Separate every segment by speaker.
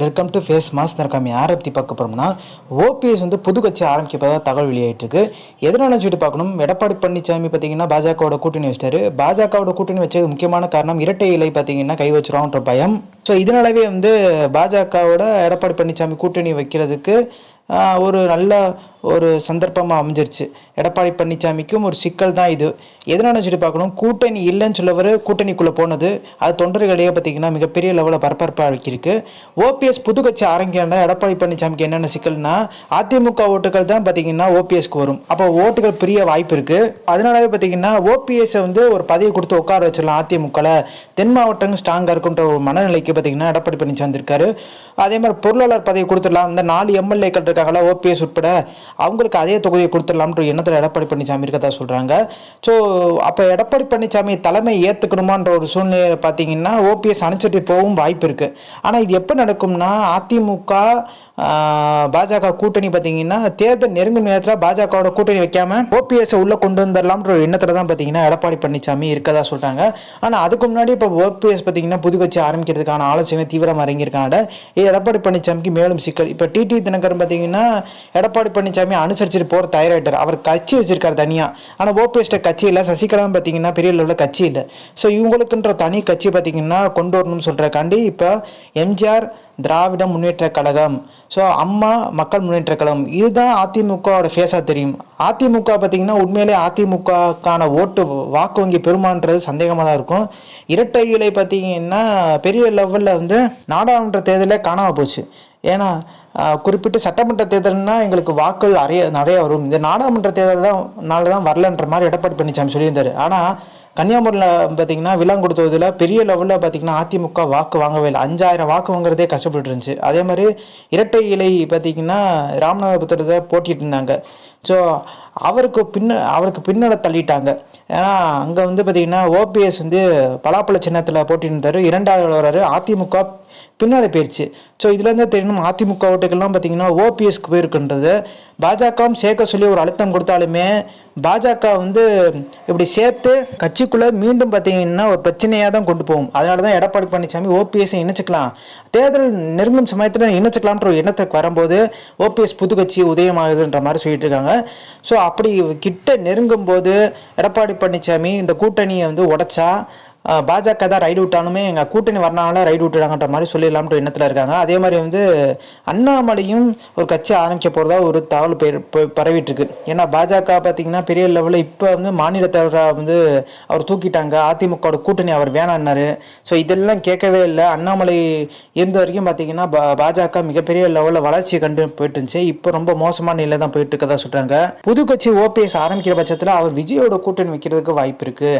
Speaker 1: Welcome to face mass நம்ம யாரை பற்றி பார்க்க போகிறோம்னா ஓபிஎஸ் வந்து புது கட்சி ஆரம்பிக்கப்பதாக தகவல் வெளியாயிட்டிருக்கு. எதனால சொல்லிட்டு பார்க்கணும்? எடப்பாடி பழனிசாமி பார்த்தீங்கன்னா பாஜகவோட கூட்டணி வச்சிட்டாரு. பாஜகவோட கூட்டணி வச்சது முக்கியமான காரணம் இரட்டை இலை பார்த்தீங்கன்னா கை வச்சிருவான்ற பயம். ஸோ இதனாலவே வந்து பாஜகவோட எடப்பாடி பழனிசாமி கூட்டணி வைக்கிறதுக்கு ஒரு நல்ல ஒரு சந்தர்ப்பமாக அமைஞ்சிருச்சு. எடப்பாடி பழனிசாமிக்கும் ஒரு சிக்கல் தான் இது. எதனால சொல்லி பார்க்கணும்? கூட்டணி இல்லைன்னு சொல்லவர் கூட்டணிக்குள்ளே போனது. அது தொண்டர்களிடையே பார்த்தீங்கன்னா மிகப்பெரிய லெவலில் பரபரப்பாக வைக்கிருக்கு ஓபிஎஸ் புதுக்கட்சி கட்சி ஆரம்பிக்கிறனா எடப்பாடி பழனிசாமிக்கு என்னென்ன சிக்கல்னா அதிமுக ஓட்டுகள் தான் பார்த்தீங்கன்னா ஓபிஎஸ்க்கு வரும். அப்போ ஓட்டுகள் பெரிய வாய்ப்பு இருக்குது அதனாலவே பார்த்தீங்கன்னா ஓபிஎஸ்ஸை வந்து ஒரு பதவி கொடுத்து உட்கார வச்சிடலாம் அதிமுகவில் தென் மாவட்டங்கள் ஸ்ட்ராங்காக இருக்குன்ற ஒரு மனநிலைக்கு பார்த்தீங்கன்னா எடப்பாடி பழனிசாமி வந்திருக்காரு. அதே மாதிரி பொருளாளர் பதவி கொடுத்துடலாம். இந்த நாலு எம்எல்ஏக்கள் இருக்காங்களா ஓபிஎஸ் உட்பட. அவங்களுக்கு அதே தொகுதியை கொடுத்துடலாம்ன்ற எண்ணத்தில் எடப்பாடி பழனிசாமி இருக்கதா சொல்கிறாங்க ஸோ அப்போ எடப்பாடி பழனிசாமி தலைமை ஏற்றுக்கணுமான்ற ஒரு சூழ்நிலையில் பார்த்தீங்கன்னா ஓபிஎஸ் அனுப்பிச்சிட்டு போகவும் வாய்ப்பு இருக்குது ஆனால் இது எப்போ நடக்கும்னா அதிமுக பாஜக கூட்டணி பார்த்தீங்கன்னா தேர்தல் நெருங்கும் நேரத்தில் பாஜகவோட கூட்டணி வைக்காம ஓபிஎஸ் உள்ளே கொண்டு வந்துடலாம்ன்ற ஒரு எண்ணத்தில் தான் பார்த்தீங்கன்னா எடப்பாடி பழனிசாமி இருக்கதா சொல்கிறாங்க ஆனால் அதுக்கு முன்னாடி இப்போ ஓபிஎஸ் பார்த்தீங்கன்னா புது ஆரம்பிக்கிறதுக்கான ஆலோசனை தீவிரமாக இறங்கியிருக்காங்க. இது எடப்பாடி பழனிசாமிக்கு மேலும் சிக்கல். இப்போ டிடி தினகரன் பார்த்தீங்கன்னா எடப்பாடி பழனிசாமி அனுசரிச்சுட்டு போகிற தயாராகிட்டார் அவர் கட்சி வச்சிருக்காரு தனியாக ஆனால் ஓபிஎஸ்ட கட்சி இல்லை. சசிகலாம் பார்த்தீங்கன்னா பெரிய லெவலில் கட்சி இல்லை. ஸோ இவங்களுக்குன்ற தனி கட்சி பார்த்தீங்கன்னா கொண்டு வரணும்னு சொல்கிறக்காண்டி இப்போ எம்ஜிஆர் திராவிட முன்னேற்ற கழகம். ஸோ அம்மா மக்கள் முன்னேற்ற கழகம். இதுதான் அதிமுகவோட ஃபேஸாக தெரியும். அதிமுக பார்த்தீங்கன்னா உண்மையிலே அதிமுகக்கான ஓட்டு வாக்கு வங்கி பெருமான்றது சந்தேகமாக தான் இருக்கும். இரட்டை இலை பார்த்தீங்கன்னா பெரிய லெவலில் வந்து நாடாளுமன்ற தேர்தலே காணாமல் போச்சு. ஏன்னா குறிப்பிட்ட சட்டமன்ற தேர்தல்னா எங்களுக்கு வாக்குகள் நிறைய நிறைய வரும். இந்த நாடாளுமன்ற தேர்தல் தான் நாள் தான் வரலன்ற மாதிரி எடப்பாடி பழனிசாமி சொல்லியிருந்தாரு. ஆனால் கன்னியாகுமரியில் பார்த்தீங்கன்னா விலாங்குடுத்துவதில் பெரிய லெவலில் பார்த்தீங்கன்னா அதிமுக வாக்கு வாங்கவே இல்லை. அஞ்சாயிரம் வாக்கு வாங்குறதே கஷ்டப்பட்டு இருந்துச்சு. அதே மாதிரி இரட்டை இலை பார்த்தீங்கன்னா ராமநாதபுரத்தை போட்டிட்டு இருந்தாங்க. ஸோ அவருக்கு பின்ன அவருக்கு பின்னட தள்ளிட்டாங்க. ஏன்னா அங்கே வந்து பார்த்தீங்கன்னா ஓபிஎஸ் வந்து பலாப்பழ சின்னத்தில் போட்டிருந்தாரு. இரண்டாவது வர்றாரு அதிமுக பின்னாடி போயிடுச்சு ஸோ இதுலேருந்து தெரியணும் அதிமுக ஓட்டுக்கெல்லாம் பார்த்தீங்கன்னா ஓபிஎஸ்க்கு போயிருக்குன்றது. பாஜகவும் சேர்க்க சொல்லி ஒரு அழுத்தம் கொடுத்தாலுமே பாஜக வந்து இப்படி சேர்த்து கட்சிக்குள்ளே மீண்டும் பார்த்தீங்கன்னா ஒரு பிரச்சனையாக தான் கொண்டு போகும். அதனால தான் எடப்பாடி பழனிசாமி ஓபிஎஸ்ஸை இணைச்சிக்கலாம். தேர்தல் நெருங்கும் சமயத்தில் இணைச்சிக்கலாம்ன்ற ஒரு எண்ணத்துக்கு வரும்போது ஓபிஎஸ் புது கட்சி உதயமாகுதுன்ற மாதிரி சொல்லிட்டு இருக்காங்க. ஸோ அப்படி கிட்ட நெருங்கும் போது எடப்பாடி பழனிசாமி இந்த கூட்டணியை வந்து உடைச்சா பாஜக தான் ரைடு விட்டாலுமே எங்கள் கூட்டணி வரனால ரைடு விட்டுறாங்கன்ற மாதிரி சொல்லிடலாம்ன்ற எண்ணத்தில் இருக்காங்க. அதே மாதிரி வந்து அண்ணாமலையும் ஒரு கட்சி ஆரம்பிக்க போகிறதா ஒரு தகவல் பெரு- பரவிட்டு இருக்கு ஏன்னா பாஜக பார்த்தீங்கன்னா பெரிய லெவலில் இப்போ வந்து மாநில தலைவராக வந்து அவர் தூக்கிட்டாங்க. அதிமுகவோட கூட்டணி அவர் வேணான்னாரு. ஸோ இதெல்லாம் கேட்கவே இல்லை. அண்ணாமலை இருந்த வரைக்கும் பார்த்தீங்கன்னா பாஜக மிகப்பெரிய லெவலில் வளர்ச்சியை கண்டு போயிட்டு இருந்துச்சு இப்போ ரொம்ப மோசமான நிலை தான் போயிட்டு இருக்கதா சொல்கிறாங்க புது கட்சி ஓபிஎஸ் ஆரம்பிக்கிற பட்சத்தில் அவர் விஜயோட கூட்டணி வைக்கிறதுக்கு வாய்ப்பு இருக்கு.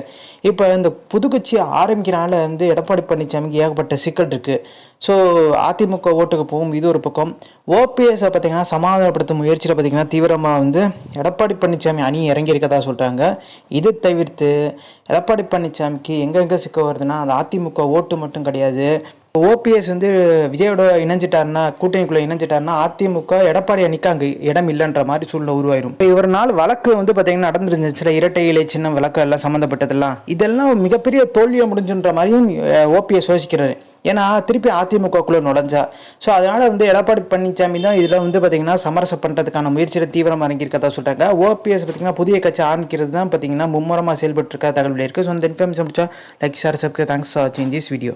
Speaker 1: இப்போ இந்த புது கட்சி ஆரம்பிக்கிறனால வந்து எடப்பாடி பழனிசாமிக்கு ஏகப்பட்ட சிக்கல் இருக்குது ஸோ அதிமுக ஓட்டுக்கு போகும் இது ஒரு பக்கம். ஓபிஎஸை பார்த்தீங்கன்னா சமாதானப்படுத்தும் முயற்சியில் பார்த்திங்கன்னா தீவிரமாக வந்து எடப்பாடி பழனிசாமி அணி இறங்கியிருக்கதா சொல்கிறாங்க இது தவிர்த்து எடப்பாடி பழனிசாமிக்கு எங்கெங்கே சிக்க வருதுன்னா அது அதிமுக ஓட்டு மட்டும் கிடையாது. ஓபிஎஸ் வந்து விஜயோட இணைஞ்சிட்டாருன்னா கூட்டணிக்குள்ள இணைஞ்சிட்டாருன்னா அதிமுக எடப்பாடி அணிக்கு அங்கே இடம் இல்லைன்ற மாதிரி சூழ்நிலை உருவாயிரும். இப்போ இவர் நாள் வழக்கு வந்து பார்த்தீங்கன்னா நடந்துருந்துச்சுல இரட்டை இலை சின்ன வழக்கு எல்லாம் சம்மந்தப்பட்டதெல்லாம் இதெல்லாம் மிகப்பெரிய தோல்வியை முடிஞ்சுன்ற மாதிரியும் ஓபிஎஸ் யோசிக்கிறாரு. ஏன்னா திருப்பி அதிமுகக்குள்ளே நுழைஞ்சா. ஸோ அதனால் வந்து எடப்பாடி பழனிசாமி தான் இதில் வந்து பார்த்தீங்கன்னா சமரசம் பண்ணுறதுக்கான முயற்சியில் தீவிரமாக இறங்கியிருக்கதா சொல்கிறாங்க ஓபிஎஸ் பார்த்தீங்கன்னா புதிய கட்சி ஆரம்பிக்கிறது தான் பார்த்தீங்கன்னா மும்முரமாக செயல்பட்டுருக்கா தகவல் இருக்குது ஸோ அந்த இன்ஃபர்மேஷன் முடிச்சா like share subscribe thanks for வாட்சிங் திஸ் வீடியோ